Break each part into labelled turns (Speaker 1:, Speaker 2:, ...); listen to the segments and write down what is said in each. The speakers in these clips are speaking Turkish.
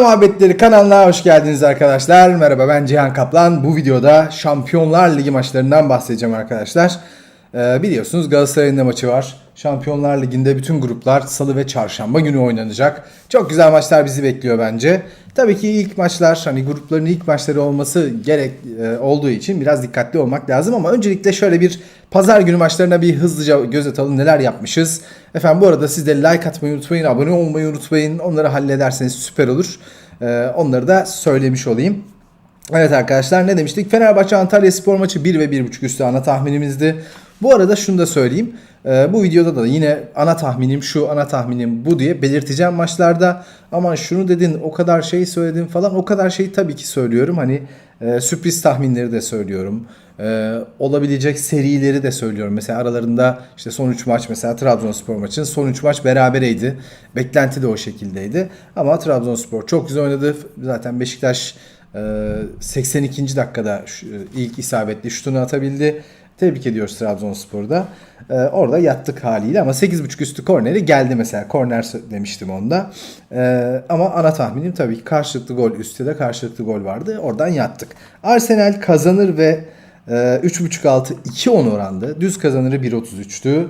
Speaker 1: Muhabbetleri kanalına hoş geldiniz arkadaşlar. Merhaba ben Cihan Kaplan. Bu videoda Şampiyonlar Ligi maçlarından bahsedeceğim arkadaşlar. Ee, biliyorsunuz Galatasaray'ın da maçı var. Şampiyonlar Ligi'nde bütün gruplar salı ve çarşamba günü oynanacak. Çok güzel maçlar bizi bekliyor bence. Tabii ki ilk maçlar hani grupların ilk maçları olması gerek e, olduğu için biraz dikkatli olmak lazım ama öncelikle şöyle bir pazar günü maçlarına bir hızlıca göz atalım neler yapmışız. Efendim bu arada siz de like atmayı unutmayın, abone olmayı unutmayın. Onları hallederseniz süper olur. Ee, onları da söylemiş olayım. Evet arkadaşlar ne demiştik? Fenerbahçe Antalya Spor maçı 1 ve 1.5 üstü ana tahminimizdi. Bu arada şunu da söyleyeyim. Ee, bu videoda da yine ana tahminim şu, ana tahminim bu diye belirteceğim maçlarda. Ama şunu dedin, o kadar şey söyledin falan. O kadar şeyi tabii ki söylüyorum. Hani e, sürpriz tahminleri de söylüyorum. E, olabilecek serileri de söylüyorum. Mesela aralarında işte son 3 maç mesela Trabzonspor maçın son 3 maç berabereydi. Beklenti de o şekildeydi. Ama Trabzonspor çok güzel oynadı. Zaten Beşiktaş e, 82. dakikada şu- ilk isabetli şutunu atabildi. Tebrik ediyoruz Trabzonspor'da. Ee, orada yattık haliyle ama 8.5 üstü korneri geldi mesela. Korner demiştim onda. Ee, ama ana tahminim tabii ki karşılıklı gol üstte de karşılıklı gol vardı. Oradan yattık. Arsenal kazanır ve e, 3.5 altı 2.10 orandı. Düz kazanırı 1.33'tü.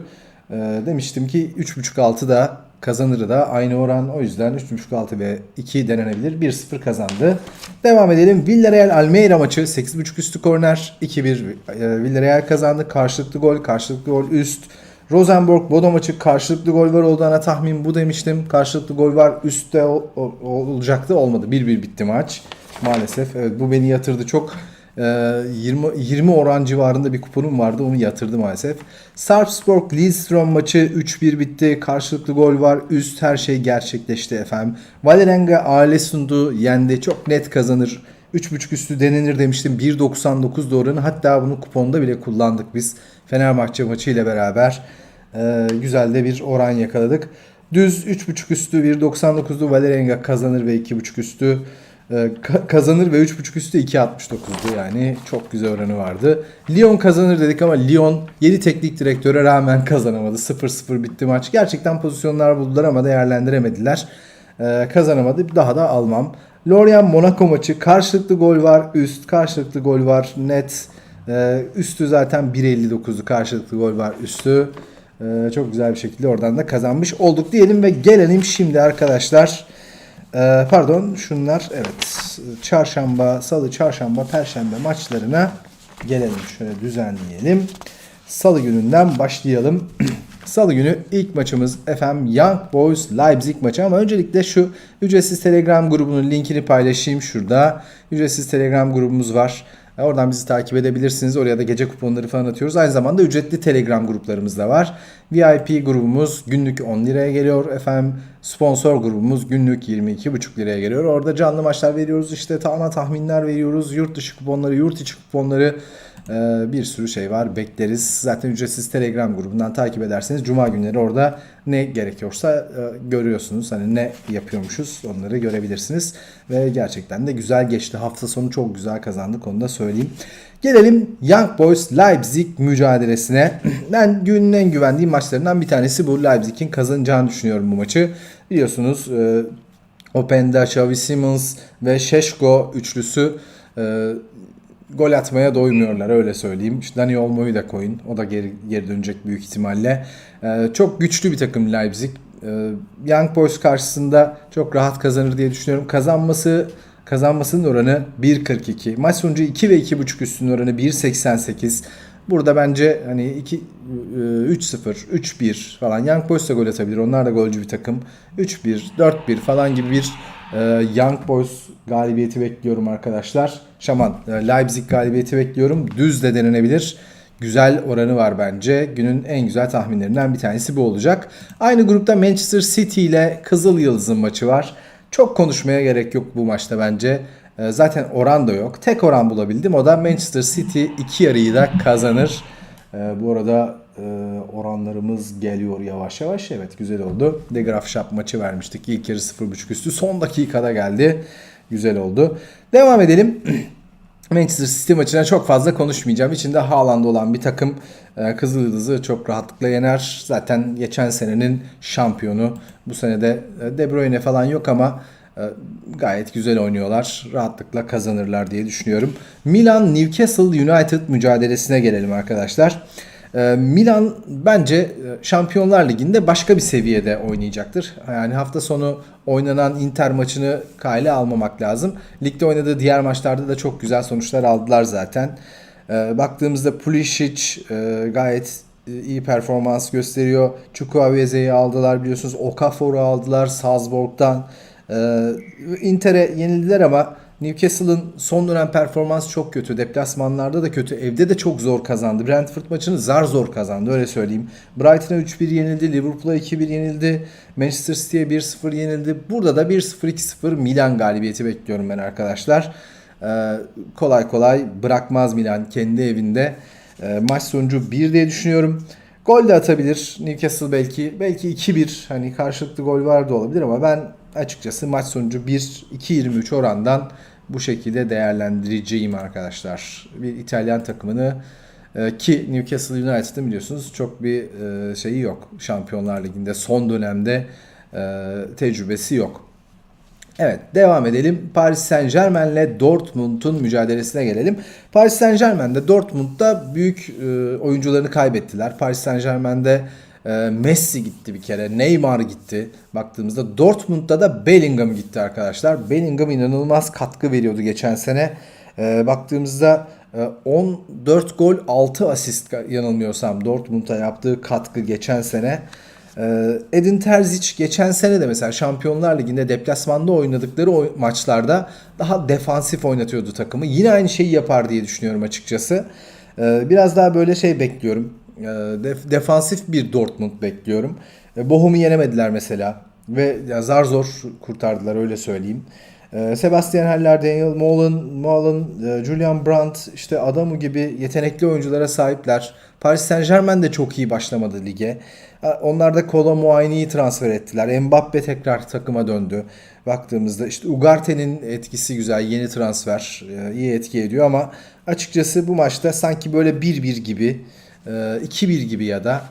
Speaker 1: Ee, demiştim ki 3.5 altı da kazanırı da aynı oran. O yüzden 3.5 altı ve 2 denenebilir. 1-0 kazandı. Devam edelim. Villarreal Almeida maçı 8.5 üstü korner. 2-1 e, Villarreal kazandı. Karşılıklı gol, karşılıklı gol üst. Rosenborg Bodo maçı karşılıklı gol var olduğuna tahmin bu demiştim. Karşılıklı gol var üstte olacaktı olmadı. 1-1 bitti maç. Maalesef evet, bu beni yatırdı çok. Ee, 20 20 oran civarında bir kuponum vardı onu yatırdı maalesef. Sarpsborg Lillestrøm maçı 3-1 bitti. Karşılıklı gol var. Üst her şey gerçekleşti efendim. Valerenga aile sundu. Yendi. Çok net kazanır. 3.5 üstü denenir demiştim. 1.99 oranı. Hatta bunu kuponda bile kullandık biz. Fenerbahçe maçı ile beraber. Ee, güzel de bir oran yakaladık. Düz 3.5 üstü 1.99'du. Valerenga kazanır ve 2.5 üstü. Ee, ka- kazanır ve 3.5 üstü 2.69'du yani çok güzel oranı vardı. Lyon kazanır dedik ama Lyon 7 teknik direktöre rağmen kazanamadı. 0-0 bitti maç. Gerçekten pozisyonlar buldular ama değerlendiremediler. Ee, kazanamadı. Daha da almam. Lorient Monaco maçı karşılıklı gol var. Üst karşılıklı gol var. Net. Ee, üstü zaten 1.59'du. Karşılıklı gol var üstü. Ee, çok güzel bir şekilde oradan da kazanmış olduk diyelim ve gelelim şimdi arkadaşlar. Ee, pardon şunlar evet çarşamba, salı, çarşamba, perşembe maçlarına gelelim. Şöyle düzenleyelim. Salı gününden başlayalım. Salı günü ilk maçımız efendim Young Boys Leipzig maçı ama öncelikle şu ücretsiz Telegram grubunun linkini paylaşayım şurada. Ücretsiz Telegram grubumuz var. E, Oradan bizi takip edebilirsiniz. Oraya da gece kuponları falan atıyoruz. Aynı zamanda ücretli Telegram gruplarımız da var. VIP grubumuz günlük 10 liraya geliyor. Efendim sponsor grubumuz günlük 22,5 liraya geliyor. Orada canlı maçlar veriyoruz. İşte ana tahminler veriyoruz. Yurt dışı kuponları, yurt içi kuponları e, bir sürü şey var. Bekleriz. Zaten ücretsiz Telegram grubundan takip ederseniz Cuma günleri orada ne gerekiyorsa e, görüyorsunuz. Hani ne yapıyormuşuz onları görebilirsiniz. Ve gerçekten de güzel geçti. Hafta sonu çok güzel kazandık onu da söyleyeyim. Gelelim Young Boys Leipzig mücadelesine. Ben günün en güvendiğim maçlarından bir tanesi bu. Leipzig'in kazanacağını düşünüyorum bu maçı. Biliyorsunuz e, Openda, Xavi Simons ve Şeşko üçlüsü e, gol atmaya doymuyorlar öyle söyleyeyim. İşte Dani Olmo'yu da koyun. O da geri, geri dönecek büyük ihtimalle. E, çok güçlü bir takım Leipzig. E, Young Boys karşısında çok rahat kazanır diye düşünüyorum. Kazanması kazanmasının oranı 1.42. Maç sonucu 2 ve 2.5 üstün oranı 1.88. Burada bence hani 2 e, 3-0, 3-1 falan Young Boys da gol atabilir. Onlar da golcü bir takım. 3-1, 4-1 falan gibi bir e, Young Boys galibiyeti bekliyorum arkadaşlar. Şaman e, Leipzig galibiyeti bekliyorum. Düz de denenebilir. Güzel oranı var bence. Günün en güzel tahminlerinden bir tanesi bu olacak. Aynı grupta Manchester City ile Kızıl Yıldız'ın maçı var. Çok konuşmaya gerek yok bu maçta bence. Ee, Zaten oran da yok. Tek oran bulabildim. O da Manchester City iki yarıyı da kazanır. Ee, bu arada e, oranlarımız geliyor yavaş yavaş. Evet güzel oldu. The Graf Shop maçı vermiştik. İlk yarı 0.5 üstü. Son dakikada geldi. Güzel oldu. Devam edelim. Manchester City maçına çok fazla konuşmayacağım. İçinde Haaland olan bir takım e, Kızıl Yıldız'ı çok rahatlıkla yener. Zaten geçen senenin şampiyonu. Bu sene de e, De Bruyne falan yok ama E, gayet güzel oynuyorlar. Rahatlıkla kazanırlar diye düşünüyorum. Milan Newcastle United mücadelesine gelelim arkadaşlar. E, Milan bence e, Şampiyonlar Ligi'nde başka bir seviyede oynayacaktır. Yani hafta sonu oynanan Inter maçını kale almamak lazım. Ligde oynadığı diğer maçlarda da çok güzel sonuçlar aldılar zaten. E, baktığımızda Pulisic e, gayet iyi performans gösteriyor. Chukwueze'yi aldılar biliyorsunuz. Okafor'u aldılar Salzburg'dan. Ee, Inter'e yenildiler ama Newcastle'ın son dönem performansı çok kötü. Deplasmanlarda da kötü. Evde de çok zor kazandı. Brentford maçını zar zor kazandı öyle söyleyeyim. Brighton'a 3-1 yenildi. Liverpool'a 2-1 yenildi. Manchester City'ye 1-0 yenildi. Burada da 1-0-2-0 Milan galibiyeti bekliyorum ben arkadaşlar. Ee, kolay kolay bırakmaz Milan kendi evinde. Ee, maç sonucu 1 diye düşünüyorum. Gol de atabilir. Newcastle belki belki 2-1 hani karşılıklı gol var da olabilir ama ben açıkçası maç sonucu 1-2-23 orandan bu şekilde değerlendireceğim arkadaşlar. Bir İtalyan takımını e, ki Newcastle United'ın biliyorsunuz çok bir e, şeyi yok. Şampiyonlar Ligi'nde son dönemde e, tecrübesi yok. Evet devam edelim. Paris Saint Germain ile Dortmund'un mücadelesine gelelim. Paris Saint Germain'de Dortmund'da büyük oyuncularını kaybettiler. Paris Saint Germain'de Messi gitti bir kere. Neymar gitti. Baktığımızda Dortmund'da da Bellingham gitti arkadaşlar. Bellingham inanılmaz katkı veriyordu geçen sene. E, baktığımızda e, 14 gol 6 asist yanılmıyorsam Dortmund'a yaptığı katkı geçen sene. Ee, Edin Terzic geçen sene de mesela Şampiyonlar Ligi'nde deplasmanda oynadıkları oy- maçlarda daha defansif oynatıyordu takımı. Yine aynı şeyi yapar diye düşünüyorum açıkçası. Ee, Biraz daha böyle şey bekliyorum. Ee, def- Defansif bir Dortmund bekliyorum. Ee, Bochum'u yenemediler mesela. Ve zar zor kurtardılar öyle söyleyeyim. Ee, Sebastian Haller, Daniel Mullen, Mullen, e, Julian Brandt işte Adamu gibi yetenekli oyunculara sahipler. Paris Saint Germain de çok iyi başlamadı lige. Onlar da Kolo Muayni'yi transfer ettiler. Mbappe tekrar takıma döndü. Baktığımızda işte Ugarte'nin etkisi güzel. Yeni transfer e, iyi etki ediyor ama açıkçası bu maçta sanki böyle 1-1 gibi 2-1 gibi ya da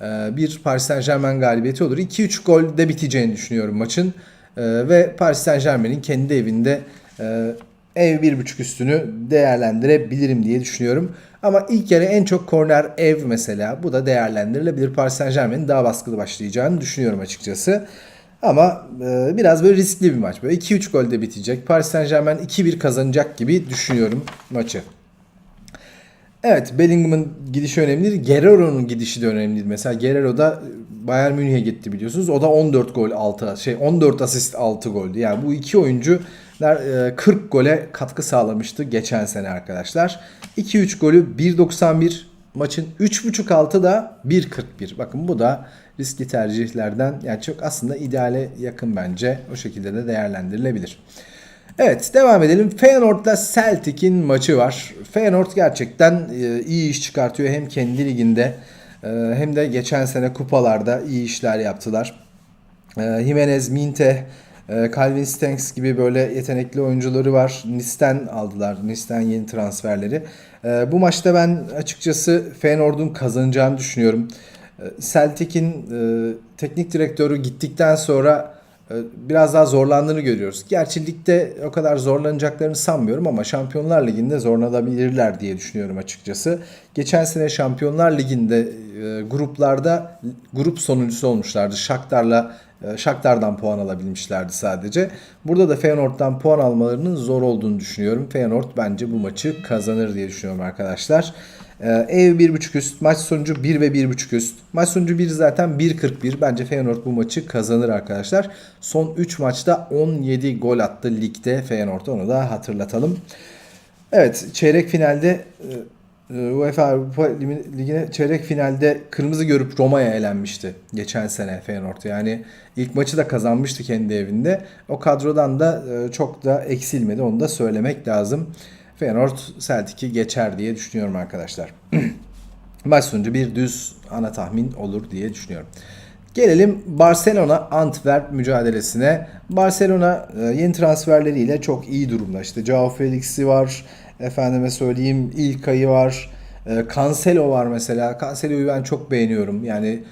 Speaker 1: e, bir Paris Saint Germain galibiyeti olur. 2-3 gol de biteceğini düşünüyorum maçın. E, ve Paris Saint Germain'in kendi evinde e, ev 1.5 üstünü değerlendirebilirim diye düşünüyorum. Ama ilk yarı en çok korner ev mesela. Bu da değerlendirilebilir. Paris Saint Germain'in daha baskılı başlayacağını düşünüyorum açıkçası. Ama e, biraz böyle riskli bir maç. Böyle 2-3 golde bitecek. Paris Saint Germain 2-1 kazanacak gibi düşünüyorum maçı. Evet Bellingham'ın gidişi önemlidir. Guerrero'nun gidişi de önemlidir. Mesela Guerrero da Bayern Münih'e gitti biliyorsunuz. O da 14 gol 6 şey 14 asist 6 goldü. Yani bu iki oyuncu 40 gole katkı sağlamıştı geçen sene arkadaşlar. 2-3 golü 1.91 maçın 3.5 altı da 1.41. Bakın bu da riskli tercihlerden yani çok aslında ideale yakın bence. O şekilde de değerlendirilebilir. Evet devam edelim. Feyenoord'la Celtic'in maçı var. Feyenoord gerçekten e, iyi iş çıkartıyor hem kendi liginde e, hem de geçen sene kupalarda iyi işler yaptılar. E, Jimenez, Minte, Calvin Stengs gibi böyle yetenekli oyuncuları var. Nice'ten aldılar. Nice'ten yeni transferleri. Bu maçta ben açıkçası Feyenoord'un kazanacağını düşünüyorum. Celtic'in teknik direktörü gittikten sonra biraz daha zorlandığını görüyoruz. Gerçi ligde o kadar zorlanacaklarını sanmıyorum ama Şampiyonlar Ligi'nde zorlanabilirler diye düşünüyorum açıkçası. Geçen sene Şampiyonlar Ligi'nde e, gruplarda grup sonuncusu olmuşlardı. Shakhtar'la e, Shakhtar'dan puan alabilmişlerdi sadece. Burada da Feyenoord'dan puan almalarının zor olduğunu düşünüyorum. Feyenoord bence bu maçı kazanır diye düşünüyorum arkadaşlar. Ee, ev 1.5 üst. Maç sonucu 1 ve 1.5 üst. Maç sonucu 1 zaten 1.41. Bence Feyenoord bu maçı kazanır arkadaşlar. Son 3 maçta 17 gol attı ligde Feyenoord. Onu da hatırlatalım. Evet çeyrek finalde e, UEFA Avrupa Ligi'ne çeyrek finalde kırmızı görüp Roma'ya elenmişti geçen sene Feyenoord. Yani ilk maçı da kazanmıştı kendi evinde. O kadrodan da e, çok da eksilmedi onu da söylemek lazım. Feyenoord Celtic'i geçer diye düşünüyorum arkadaşlar. Maç sonucu bir düz ana tahmin olur diye düşünüyorum. Gelelim Barcelona Antwerp mücadelesine. Barcelona e, yeni transferleriyle çok iyi durumda. İşte Joao Felix'i var. Efendime söyleyeyim İlkay'ı var. E, Cancelo var mesela. Cancelo'yu ben çok beğeniyorum. Yani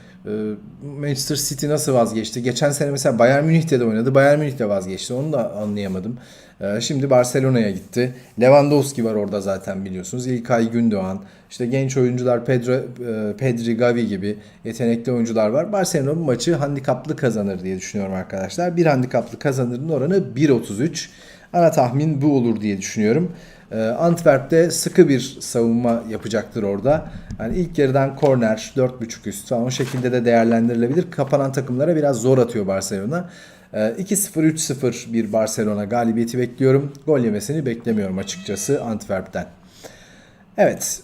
Speaker 1: Manchester City nasıl vazgeçti? Geçen sene mesela Bayern Münih'te de oynadı. Bayern Münih de vazgeçti. Onu da anlayamadım. Ee, Şimdi Barcelona'ya gitti. Lewandowski var orada zaten biliyorsunuz. İlkay Gündoğan, işte genç oyuncular Pedro, e, Pedri, Gavi gibi yetenekli oyuncular var. Barcelona bu maçı handikaplı kazanır diye düşünüyorum arkadaşlar. Bir handikaplı kazanırın oranı 1.33. Ana tahmin bu olur diye düşünüyorum. Ee, Antwerp'te sıkı bir savunma yapacaktır orada. Yani ilk yarıdan korner 4.5 üst falan o şekilde de değerlendirilebilir. Kapanan takımlara biraz zor atıyor Barcelona. Ee, 2-0 3-0 bir Barcelona galibiyeti bekliyorum. Gol yemesini beklemiyorum açıkçası Antwerp'ten. Evet.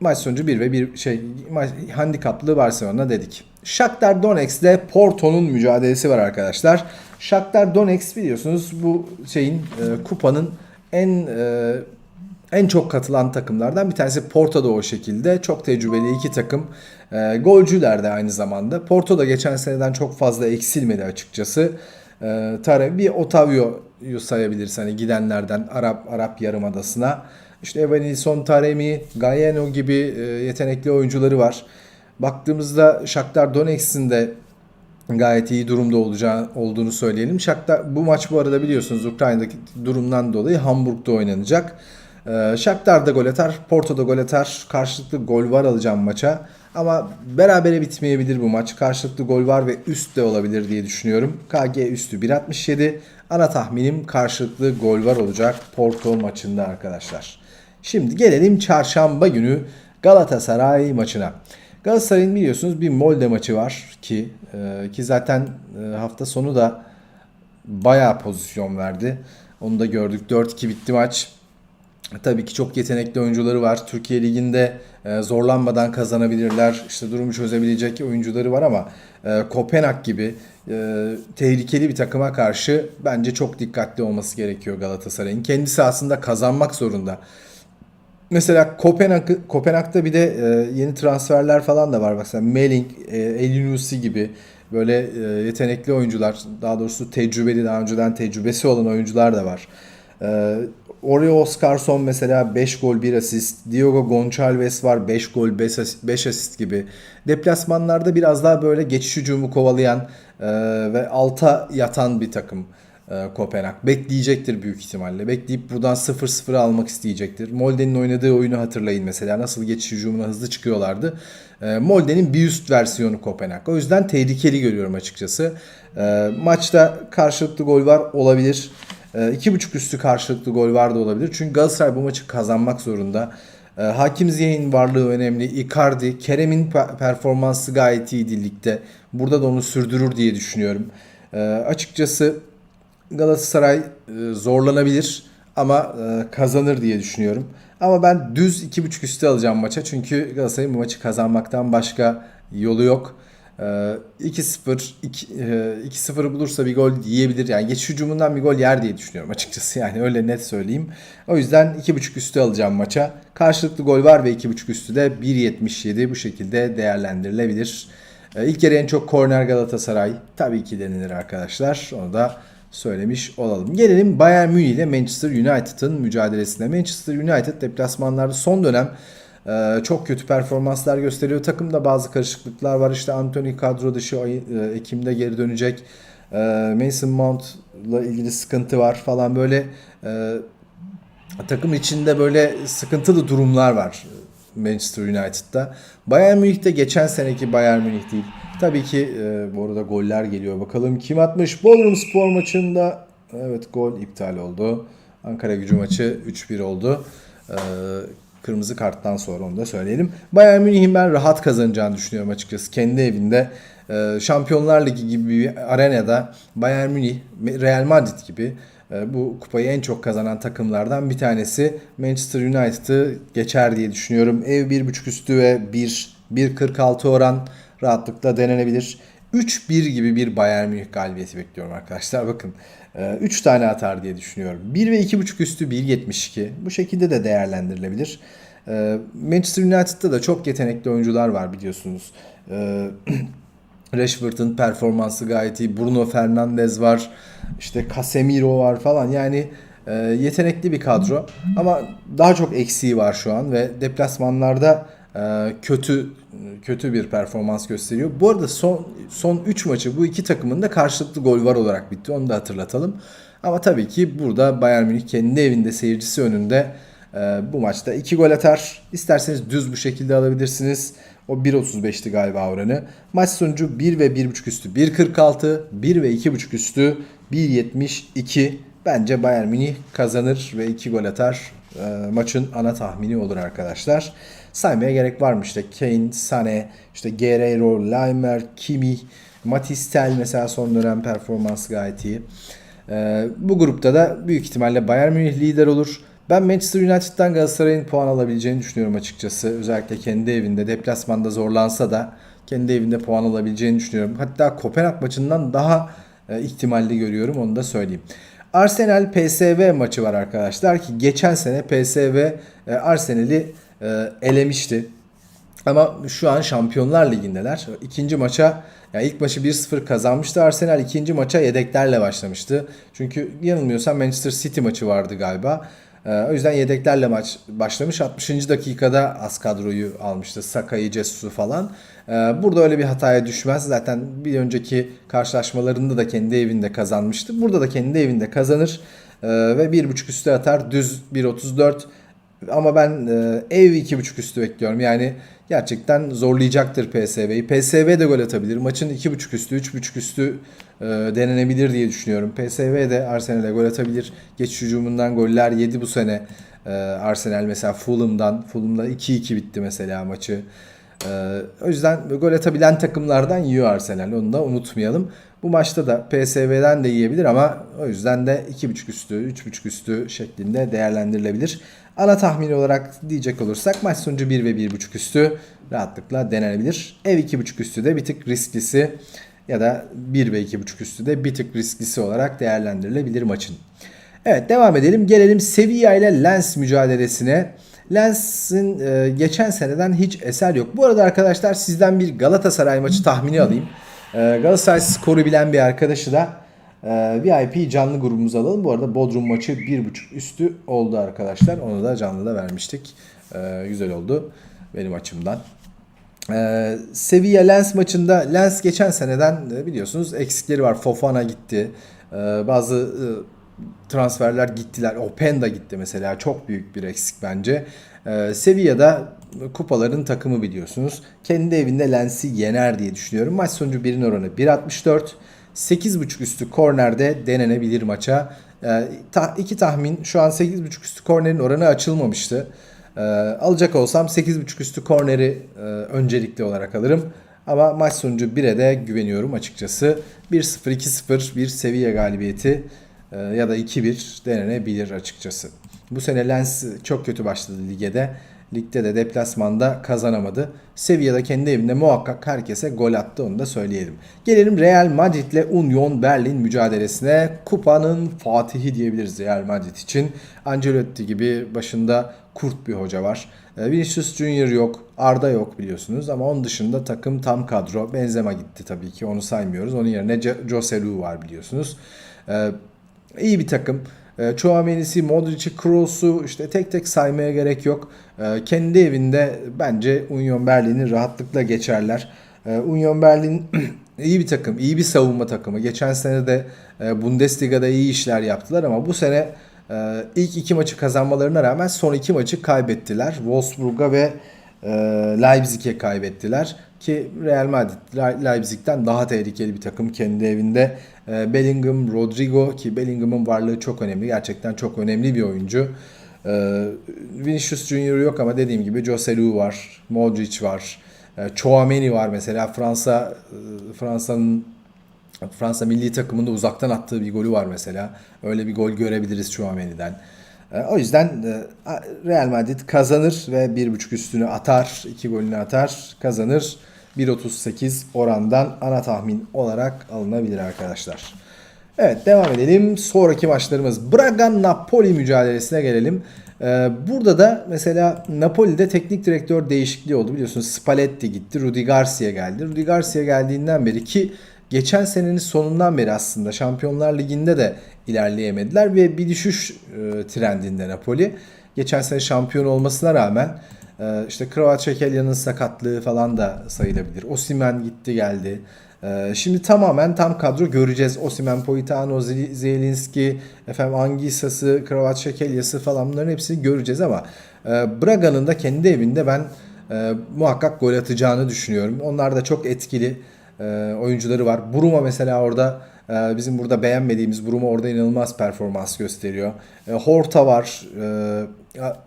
Speaker 1: Maç sonucu 1 ve 1 şey maç, handikaplı Barcelona dedik. Shakhtar Donetsk Porto'nun mücadelesi var arkadaşlar. Shakhtar Donetsk biliyorsunuz bu şeyin e, kupanın en e, en çok katılan takımlardan bir tanesi Porto da o şekilde. Çok tecrübeli iki takım. E, golcüler de aynı zamanda. Porto da geçen seneden çok fazla eksilmedi açıkçası. E, Tare bir Otavio'yu sayabiliriz hani gidenlerden Arap Arap Yarımadası'na. İşte Evanilson Taremi, Gayeno gibi e, yetenekli oyuncuları var. Baktığımızda Shakhtar Donetsk'in de gayet iyi durumda olacağı olduğunu söyleyelim. Shakhtar bu maç bu arada biliyorsunuz Ukrayna'daki durumdan dolayı Hamburg'da oynanacak. Ee, Shakhtar da gol atar, Porto da gol atar. Karşılıklı gol var alacağım maça. Ama berabere bitmeyebilir bu maç. Karşılıklı gol var ve üst de olabilir diye düşünüyorum. KG üstü 1.67. Ana tahminim karşılıklı gol var olacak Porto maçında arkadaşlar. Şimdi gelelim çarşamba günü Galatasaray maçına. Galatasaray'ın biliyorsunuz bir Molde maçı var ki e, ki zaten e, hafta sonu da bayağı pozisyon verdi. Onu da gördük. 4-2 bitti maç. Tabii ki çok yetenekli oyuncuları var. Türkiye Ligi'nde e, zorlanmadan kazanabilirler. İşte durumu çözebilecek oyuncuları var ama e, Kopenhag gibi e, tehlikeli bir takıma karşı bence çok dikkatli olması gerekiyor Galatasaray'ın. Kendisi aslında kazanmak zorunda. Mesela Kopenhag, Kopenhag'da bir de e, yeni transferler falan da var. Mesela Melling, e, Elinusi gibi böyle e, yetenekli oyuncular, daha doğrusu tecrübeli, daha önceden tecrübesi olan oyuncular da var. E, Oreo Oscarson mesela 5 gol 1 asist. Diogo Gonçalves var 5 gol 5 asist, 5 asist gibi. Deplasmanlarda biraz daha böyle geçiş hücumu kovalayan e, ve alta yatan bir takım e, Kopenhag. Bekleyecektir büyük ihtimalle. Bekleyip buradan 0-0 almak isteyecektir. Molde'nin oynadığı oyunu hatırlayın mesela. Nasıl geçiş hücumuna hızlı çıkıyorlardı. E, Molde'nin bir üst versiyonu Kopenhag. O yüzden tehlikeli görüyorum açıkçası. E, maçta karşılıklı gol var olabilir. E, iki buçuk üstü karşılıklı gol var da olabilir. Çünkü Galatasaray bu maçı kazanmak zorunda. E, Hakim Ziyech'in varlığı önemli. Icardi, Kerem'in pe- performansı gayet iyiydi ligde. Burada da onu sürdürür diye düşünüyorum. E, açıkçası Galatasaray e, zorlanabilir ama e, kazanır diye düşünüyorum. Ama ben düz 2.5 üstü alacağım maça. Çünkü Galatasaray'ın bu maçı kazanmaktan başka yolu yok. E, 2-0 2 e, 2-0'ı bulursa bir gol yiyebilir. Yani geçiş hücumundan bir gol yer diye düşünüyorum açıkçası. Yani öyle net söyleyeyim. O yüzden 2.5 üstü alacağım maça. Karşılıklı gol var ve 2.5 üstü de 1.77 bu şekilde değerlendirilebilir. İlk yarı en çok korner Galatasaray tabii ki denilir arkadaşlar. Onu da söylemiş olalım. Gelelim Bayern Münih ile Manchester United'ın mücadelesine. Manchester United deplasmanlarda son dönem e, çok kötü performanslar gösteriyor. Takımda bazı karışıklıklar var. İşte Anthony kadro dışı e, Ekim'de geri dönecek. E, Mason Mount'la ilgili sıkıntı var falan böyle e, takım içinde böyle sıkıntılı durumlar var Manchester United'da. Bayern Münih'te geçen seneki Bayern Münih değil. Tabii ki e, bu arada goller geliyor. Bakalım kim atmış? Bodrum Spor maçında evet gol iptal oldu. Ankara gücü maçı 3-1 oldu. E, kırmızı karttan sonra onu da söyleyelim. Bayern Münih'in ben rahat kazanacağını düşünüyorum açıkçası. Kendi evinde e, Şampiyonlar Ligi gibi bir arenada Bayern Münih, Real Madrid gibi e, bu kupayı en çok kazanan takımlardan bir tanesi. Manchester United'ı geçer diye düşünüyorum. Ev 1.5 üstü ve 1 1.46 oran rahatlıkla denenebilir. 3-1 gibi bir Bayern Münih galibiyeti bekliyorum arkadaşlar. Bakın 3 tane atar diye düşünüyorum. 1 ve 2.5 üstü 1.72. Bu şekilde de değerlendirilebilir. E, Manchester United'da da çok yetenekli oyuncular var biliyorsunuz. E, Rashford'un performansı gayet iyi. Bruno Fernandes var. İşte Casemiro var falan. Yani e, yetenekli bir kadro. Ama daha çok eksiği var şu an ve deplasmanlarda e, kötü kötü bir performans gösteriyor. Bu arada son son 3 maçı bu iki takımın da karşılıklı gol var olarak bitti. Onu da hatırlatalım. Ama tabii ki burada Bayern Münih kendi evinde seyircisi önünde e, bu maçta 2 gol atar. İsterseniz düz bu şekilde alabilirsiniz. O 1.35'ti galiba oranı. Maç sonucu 1 ve 1.5 üstü 1.46, 1 ve 2.5 üstü 1.72. Bence Bayern Münih kazanır ve 2 gol atar. E, maçın ana tahmini olur arkadaşlar. Saymaya gerek var mı işte Kane, Sane, işte Guerreiro, Leimer, Kimi, Matisse Tel mesela son dönem performansı gayet iyi. E, bu grupta da büyük ihtimalle Bayern Münih lider olur. Ben Manchester United'dan Galatasaray'ın puan alabileceğini düşünüyorum açıkçası. Özellikle kendi evinde deplasmanda zorlansa da kendi evinde puan alabileceğini düşünüyorum. Hatta Kopenhag maçından daha e, ihtimalli görüyorum onu da söyleyeyim. Arsenal PSV maçı var arkadaşlar ki geçen sene PSV e, Arsenal'i e, elemişti. Ama şu an Şampiyonlar Ligi'ndeler. İkinci maça yani ilk maçı 1-0 kazanmıştı Arsenal. ikinci maça yedeklerle başlamıştı. Çünkü yanılmıyorsam Manchester City maçı vardı galiba. Ee, o yüzden yedeklerle maç başlamış. 60. dakikada az kadroyu almıştı. Saka'yı, Cesus'u falan. Ee, burada öyle bir hataya düşmez. Zaten bir önceki karşılaşmalarında da kendi evinde kazanmıştı. Burada da kendi evinde kazanır. Ee, ve 1.5 üstü atar. Düz 1.34 ama ben e, ev 2.5 üstü bekliyorum. Yani gerçekten zorlayacaktır PSV'yi. PSV de gol atabilir. Maçın 2.5 üstü, 3.5 üstü e, denenebilir diye düşünüyorum. PSV de Arsenal'e gol atabilir. Geç hücumundan goller yedi bu sene. E, Arsenal mesela Fulham'dan. Fulham'da 2-2 bitti mesela maçı. E, o yüzden gol atabilen takımlardan yiyor Arsenal. Onu da unutmayalım. Bu maçta da PSV'den de yiyebilir ama o yüzden de 2.5 üstü, 3.5 üstü şeklinde değerlendirilebilir. Ana tahmini olarak diyecek olursak maç sonucu 1 ve 1.5 üstü rahatlıkla denenebilir. Ev 2.5 üstü de bir tık risklisi ya da 1 ve 2.5 üstü de bir tık risklisi olarak değerlendirilebilir maçın. Evet devam edelim. Gelelim Sevilla ile Lens mücadelesine. Lens'in e, geçen seneden hiç eser yok. Bu arada arkadaşlar sizden bir Galatasaray maçı tahmini alayım. E, Galatasaray skoru bilen bir arkadaşı da e, VIP canlı grubumuza alalım. Bu arada Bodrum maçı 1.5 üstü oldu arkadaşlar. Onu da canlı da vermiştik. E, güzel oldu benim açımdan. Ee, Sevilla Lens maçında Lens geçen seneden e, biliyorsunuz eksikleri var. Fofana gitti. Ee, bazı e, transferler gittiler. Openda gitti mesela. Çok büyük bir eksik bence. Ee, Sevilla'da kupaların takımı biliyorsunuz. Kendi evinde Lens'i yener diye düşünüyorum. Maç sonucu birin oranı 1.64. 8.5 üstü kornerde denenebilir maça. Ee, ta, iki tahmin şu an 8.5 üstü kornerin oranı açılmamıştı. Ee, alacak olsam 8.5 üstü korneri e, öncelikli olarak alırım. Ama maç sonucu 1'e de güveniyorum açıkçası. 1-0, 2-0 bir seviye galibiyeti e, ya da 2-1 denenebilir açıkçası. Bu sene Lens çok kötü başladı ligede. Ligde de deplasmanda kazanamadı. Sevilla'da kendi evinde muhakkak herkese gol attı onu da söyleyelim. Gelelim Real Madrid ile Union Berlin mücadelesine. Kupanın fatihi diyebiliriz Real Madrid için. Ancelotti gibi başında kurt bir hoca var. Ee, Vinicius Junior yok, Arda yok biliyorsunuz ama onun dışında takım tam kadro. Benzema gitti tabii ki onu saymıyoruz. Onun yerine Jose Lu var biliyorsunuz. Ee, iyi bir takım. E, Chouameni'si, Modric'i, Kroos'u işte tek tek saymaya gerek yok. E, kendi evinde bence Union Berlin'i rahatlıkla geçerler. E, Union Berlin iyi bir takım, iyi bir savunma takımı. Geçen sene de e, Bundesliga'da iyi işler yaptılar ama bu sene e, ilk iki maçı kazanmalarına rağmen son iki maçı kaybettiler. Wolfsburg'a ve e, Leipzig'e kaybettiler ki Real Madrid Leipzig'ten daha tehlikeli bir takım kendi evinde. E, Bellingham, Rodrigo ki Bellingham'ın varlığı çok önemli. Gerçekten çok önemli bir oyuncu. E, Vinicius Junior yok ama dediğim gibi Joselu var, Modric var. E, Chouameni var mesela Fransa Fransa'nın Fransa milli takımında uzaktan attığı bir golü var mesela. Öyle bir gol görebiliriz Chouameni'den. O yüzden Real Madrid kazanır ve 1.5 üstünü atar, 2 golünü atar, kazanır. 1.38 orandan ana tahmin olarak alınabilir arkadaşlar. Evet devam edelim. Sonraki maçlarımız Braga Napoli mücadelesine gelelim. Ee, burada da mesela Napoli'de teknik direktör değişikliği oldu. Biliyorsunuz Spalletti gitti. Rudi Garcia geldi. Rudi Garcia geldiğinden beri ki geçen senenin sonundan beri aslında Şampiyonlar Ligi'nde de ilerleyemediler ve bir düşüş e, trendinde Napoli. Geçen sene şampiyon olmasına rağmen Ee, işte Kvaratskhelia sakatlığı falan da sayılabilir. Osimen gitti geldi. Ee, Şimdi tamamen tam kadro göreceğiz. Osimen, Politano, Zi- Zielinski, efendim Angisa'sı, Kvaratskhelia falan bunların hepsini göreceğiz ama e, Braga'nın da kendi evinde ben e, muhakkak gol atacağını düşünüyorum. Onlar da çok etkili e, oyuncuları var. Buruma mesela orada bizim burada beğenmediğimiz Buruma orada inanılmaz performans gösteriyor. Horta var.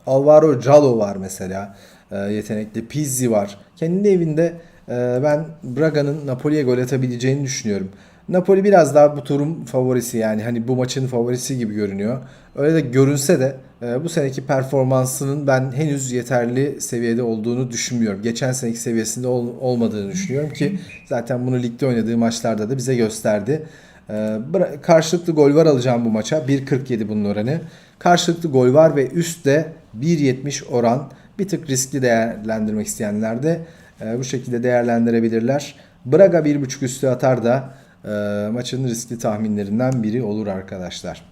Speaker 1: Alvaro Jalo var mesela. E, yetenekli. Pizzi var. Kendi evinde e, ben Braga'nın Napoli'ye gol atabileceğini düşünüyorum. Napoli biraz daha bu turun favorisi yani hani bu maçın favorisi gibi görünüyor. Öyle de görünse de e, bu seneki performansının ben henüz yeterli seviyede olduğunu düşünmüyorum. Geçen seneki seviyesinde ol- olmadığını düşünüyorum ki zaten bunu ligde oynadığı maçlarda da bize gösterdi. E, karşılıklı gol var alacağım bu maça. 1.47 bunun oranı. Karşılıklı gol var ve üstte 1.70 oran. Bir tık riskli değerlendirmek isteyenler de e, bu şekilde değerlendirebilirler. Braga 1.5 üstü atar da e, maçın riskli tahminlerinden biri olur arkadaşlar.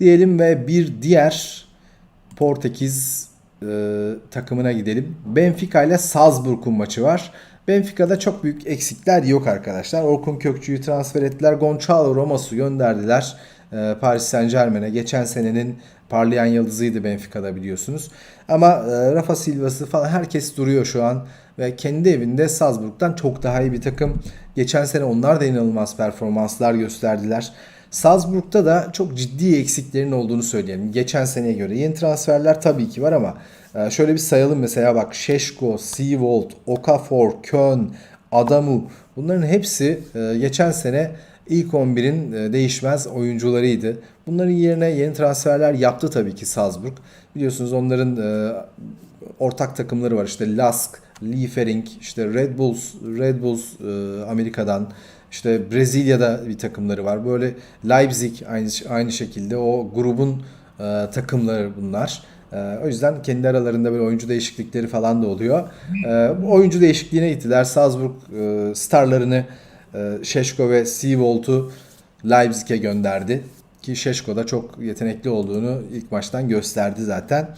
Speaker 1: Diyelim ve bir diğer Portekiz e, takımına gidelim. Benfica ile Salzburg'un maçı var. Benfica'da çok büyük eksikler yok arkadaşlar. Orkun Kökçü'yü transfer ettiler. Gonçalo Ramas'u gönderdiler e, Paris Saint Germain'e. Geçen senenin parlayan yıldızıydı Benfica'da biliyorsunuz. Ama e, Rafa Silva'sı falan herkes duruyor şu an. Ve kendi evinde Salzburg'dan çok daha iyi bir takım. Geçen sene onlar da inanılmaz performanslar gösterdiler. Salzburg'da da çok ciddi eksiklerin olduğunu söyleyelim. Geçen seneye göre yeni transferler tabii ki var ama e, şöyle bir sayalım mesela bak Şeşko, Seawold, Okafor, Kön, Adamu bunların hepsi e, geçen sene ilk 11'in e, değişmez oyuncularıydı. Bunların yerine yeni transferler yaptı tabii ki Salzburg. Biliyorsunuz onların e, ortak takımları var işte Lask, Liefering, işte Red Bulls, Red Bulls e, Amerika'dan, işte Brezilya'da bir takımları var. Böyle Leipzig aynı aynı şekilde o grubun e, takımları bunlar. E, o yüzden kendi aralarında böyle oyuncu değişiklikleri falan da oluyor. E, bu oyuncu değişikliğine gittiler. Salzburg e, starlarını e, Şeşko ve Seawold'u Leipzig'e gönderdi. Ki Şeşko da çok yetenekli olduğunu ilk maçtan gösterdi zaten.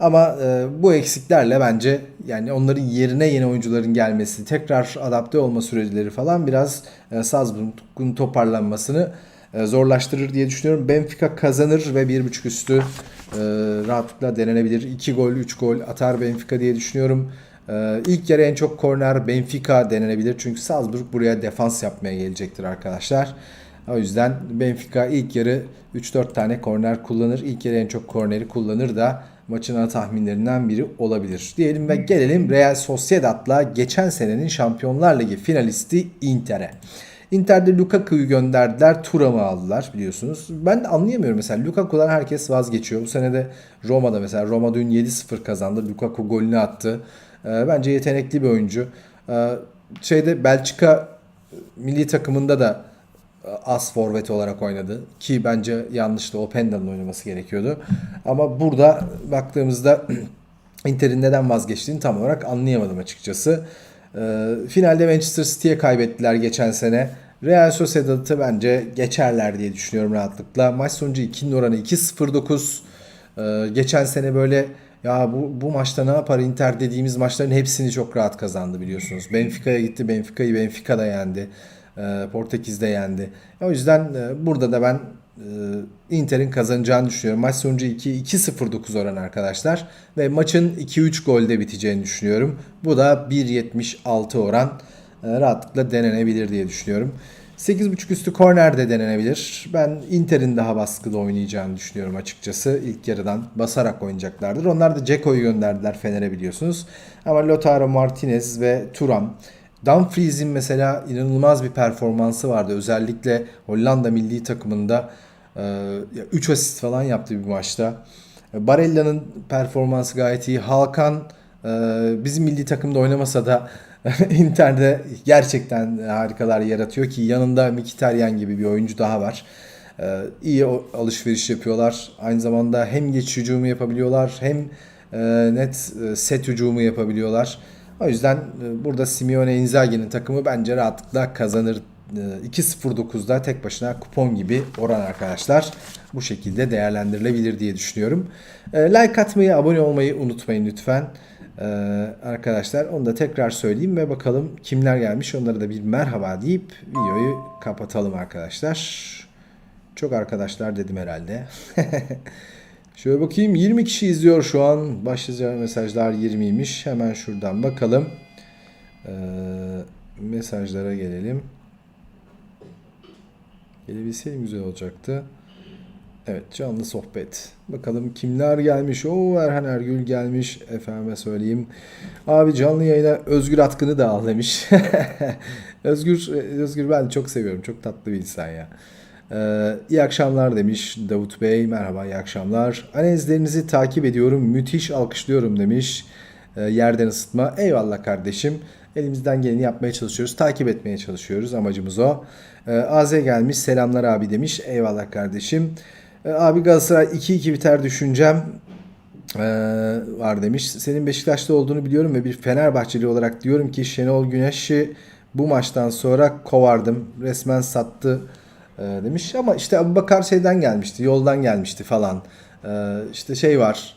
Speaker 1: Ama e, bu eksiklerle bence yani onların yerine yeni oyuncuların gelmesi, tekrar adapte olma süreçleri falan biraz e, Salzburg'un toparlanmasını e, zorlaştırır diye düşünüyorum. Benfica kazanır ve 1.5 üstü e, rahatlıkla denenebilir. 2 gol, 3 gol atar Benfica diye düşünüyorum. E, ilk yarı en çok korner Benfica denenebilir. Çünkü Salzburg buraya defans yapmaya gelecektir arkadaşlar. O yüzden Benfica ilk yarı 3-4 tane korner kullanır. İlk yarı en çok korneri kullanır da maçın ana tahminlerinden biri olabilir. Diyelim ve gelelim Real Sociedad'la geçen senenin Şampiyonlar Ligi finalisti Inter'e. Inter'de Lukaku'yu gönderdiler. Thuram'ı aldılar biliyorsunuz. Ben anlayamıyorum mesela. Lukaku'dan herkes vazgeçiyor. Bu sene de Roma'da mesela. Roma dün 7-0 kazandı. Lukaku golünü attı. Ee, bence yetenekli bir oyuncu. Ee, şeyde Belçika milli takımında da as forvet olarak oynadı. Ki bence yanlıştı. Openda'nın oynaması gerekiyordu. Ama burada baktığımızda Inter'in neden vazgeçtiğini tam olarak anlayamadım açıkçası. Ee, finalde Manchester City'ye kaybettiler geçen sene. Real Sociedad'ı bence geçerler diye düşünüyorum rahatlıkla. Maç sonucu 2'nin oranı 2.09. Ee, geçen sene böyle ya bu, bu maçta ne yapar Inter dediğimiz maçların hepsini çok rahat kazandı biliyorsunuz. Benfica'ya gitti. Benfica'yı Benfica'da yendi. Ee, Portekiz'de yendi. O yüzden e, burada da ben e, Inter'in kazanacağını düşünüyorum. Maç sonucu 2 2-0-9 oran arkadaşlar ve maçın 2-3 golde biteceğini düşünüyorum. Bu da 1.76 oran e, rahatlıkla denenebilir diye düşünüyorum. 8.5 üstü korner de denenebilir. Ben Inter'in daha baskılı oynayacağını düşünüyorum açıkçası. İlk yarıdan basarak oynayacaklardır. Onlar da Ceko'yu gönderdiler Fener'e biliyorsunuz. Ama Lautaro Martinez ve Thuram Dumfries'in mesela inanılmaz bir performansı vardı. Özellikle Hollanda milli takımında 3 asist falan yaptı bir maçta. Barella'nın performansı gayet iyi. Hakan e, bizim milli takımda oynamasa da Inter'de gerçekten harikalar yaratıyor ki yanında Mkhitaryan gibi bir oyuncu daha var. E, iyi alışveriş yapıyorlar. Aynı zamanda hem geç hücumu yapabiliyorlar hem e, net set hücumu yapabiliyorlar. O yüzden burada Simeone Inzaghi'nin takımı bence rahatlıkla kazanır. 2.09'da tek başına kupon gibi oran arkadaşlar. Bu şekilde değerlendirilebilir diye düşünüyorum. Like atmayı, abone olmayı unutmayın lütfen. Arkadaşlar onu da tekrar söyleyeyim ve bakalım kimler gelmiş onlara da bir merhaba deyip videoyu kapatalım arkadaşlar. Çok arkadaşlar dedim herhalde. Şöyle bakayım 20 kişi izliyor şu an. Başlıca mesajlar 20'ymiş. Hemen şuradan bakalım. Ee, mesajlara gelelim. Gelebilseydim güzel olacaktı. Evet canlı sohbet. Bakalım kimler gelmiş. O Erhan Ergül gelmiş. Efendime söyleyeyim. Abi canlı yayına Özgür Atkın'ı da al demiş. Özgür, Özgür ben çok seviyorum. Çok tatlı bir insan ya. Ee, iyi akşamlar demiş Davut Bey. Merhaba iyi akşamlar. Analizlerinizi takip ediyorum. Müthiş alkışlıyorum demiş. Ee, yerden ısıtma. Eyvallah kardeşim. Elimizden geleni yapmaya çalışıyoruz. Takip etmeye çalışıyoruz. Amacımız o. Ee, AZ gelmiş. Selamlar abi demiş. Eyvallah kardeşim. Ee, abi Galatasaray 2-2 biter düşüncem ee, var demiş. Senin Beşiktaş'ta olduğunu biliyorum ve bir Fenerbahçeli olarak diyorum ki Şenol Güneş'i bu maçtan sonra kovardım. Resmen sattı ee, demiş. Ama işte Abubakar şeyden gelmişti. Yoldan gelmişti falan. Ee, işte şey var.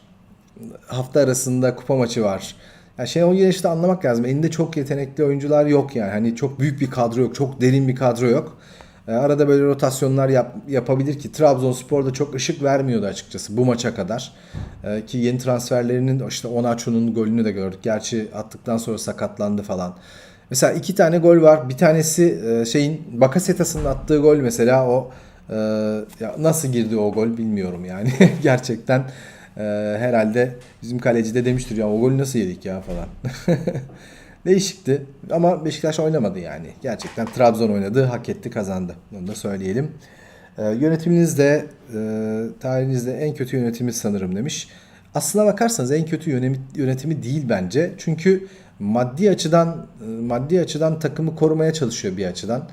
Speaker 1: Hafta arasında kupa maçı var. Yani Şenol Güneş'i de anlamak lazım. Elinde çok yetenekli oyuncular yok yani. Hani çok büyük bir kadro yok. Çok derin bir kadro yok. Ee, Arada böyle rotasyonlar yap, yapabilir ki Trabzonspor'da çok ışık vermiyordu açıkçası bu maça kadar. Ee, ki yeni transferlerinin işte Onaçu'nun golünü de gördük. Gerçi attıktan sonra sakatlandı falan. Mesela iki tane gol var. Bir tanesi e, şeyin Bakasetas'ın attığı gol mesela o e, ya nasıl girdi o gol bilmiyorum yani. Gerçekten e, herhalde bizim kaleci de demiştir ya o golü nasıl yedik ya falan. Değişikti ama Beşiktaş oynamadı yani. Gerçekten Trabzon oynadı, hak etti, kazandı. Onu da söyleyelim. Ee, yönetiminiz de e, tarihinizde en kötü yönetimi sanırım demiş. Aslına bakarsanız en kötü yönetimi, yönetimi değil bence. Çünkü maddi açıdan e, maddi açıdan takımı korumaya çalışıyor bir açıdan.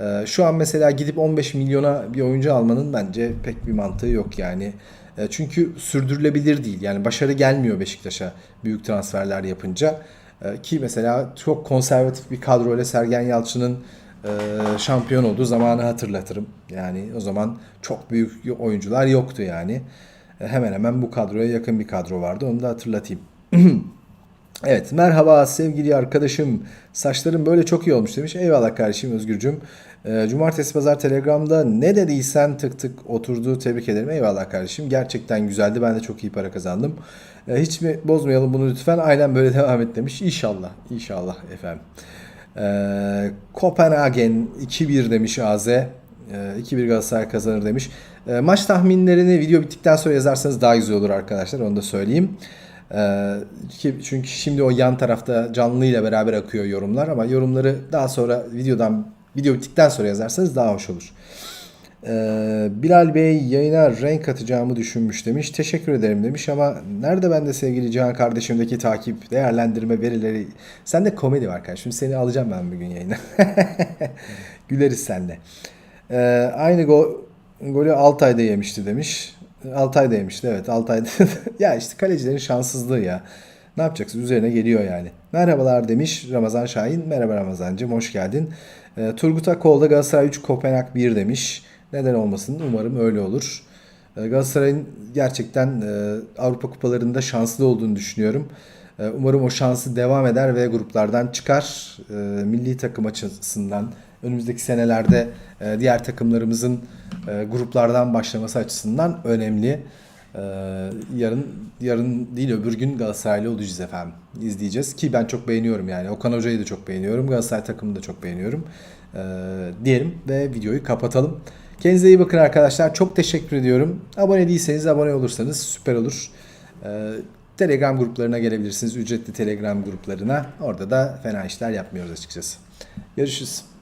Speaker 1: Ee, şu an mesela gidip 15 milyona bir oyuncu almanın bence pek bir mantığı yok yani. E, çünkü sürdürülebilir değil. Yani başarı gelmiyor Beşiktaş'a büyük transferler yapınca. E, Ki mesela çok konservatif bir kadroyla Sergen Yalçın'ın e, şampiyon olduğu zamanı hatırlatırım. Yani o zaman çok büyük oyuncular yoktu yani. E, Hemen hemen bu kadroya yakın bir kadro vardı. Onu da hatırlatayım. Evet merhaba sevgili arkadaşım. Saçların böyle çok iyi olmuş demiş. Eyvallah kardeşim Özgürcüm. Ee, Cumartesi pazar telegramda ne dediysen tık tık oturdu. Tebrik ederim. Eyvallah kardeşim. Gerçekten güzeldi. Ben de çok iyi para kazandım. Ee, hiç mi bozmayalım bunu lütfen. Aynen böyle devam et demiş. İnşallah. İnşallah efendim. Ee, Kopenhagen 2-1 demiş AZ. Ee, 2-1 Galatasaray kazanır demiş. Ee, maç tahminlerini video bittikten sonra yazarsanız daha güzel olur arkadaşlar. Onu da söyleyeyim. Ee, çünkü şimdi o yan tarafta canlı ile beraber akıyor yorumlar ama yorumları daha sonra videodan video bittikten sonra yazarsanız daha hoş olur. Ee, Bilal Bey yayına renk atacağımı düşünmüş demiş. Teşekkür ederim demiş ama nerede bende sevgili Cihan kardeşimdeki takip, değerlendirme verileri? Sende komedi var kardeşim. Seni alacağım ben bugün yayına. Güleriz senle. Ee, aynı gol, golü Altay'da yemişti demiş. Altay'da yemişti evet Altay'da. ya işte kalecilerin şanssızlığı ya. Ne yapacaksın üzerine geliyor yani. Merhabalar demiş Ramazan Şahin. Merhaba Ramazancığım hoş geldin. Ee, Turgut Akoğlu Galatasaray 3 Kopenhag 1 demiş. Neden olmasın umarım öyle olur. Ee, Galatasaray'ın gerçekten e, Avrupa kupalarında şanslı olduğunu düşünüyorum. Ee, umarım o şansı devam eder ve gruplardan çıkar. Ee, milli takım açısından önümüzdeki senelerde e, diğer takımlarımızın e, gruplardan başlaması açısından önemli. Ee, yarın yarın değil öbür gün Galatasaraylı olacağız efendim. İzleyeceğiz ki ben çok beğeniyorum yani. Okan Hoca'yı da çok beğeniyorum. Galatasaray takımını da çok beğeniyorum. Ee, diyelim ve videoyu kapatalım. Kendinize iyi bakın arkadaşlar. Çok teşekkür ediyorum. Abone değilseniz abone olursanız süper olur. Ee, Telegram gruplarına gelebilirsiniz. Ücretli Telegram gruplarına. Orada da fena işler yapmıyoruz açıkçası. Görüşürüz.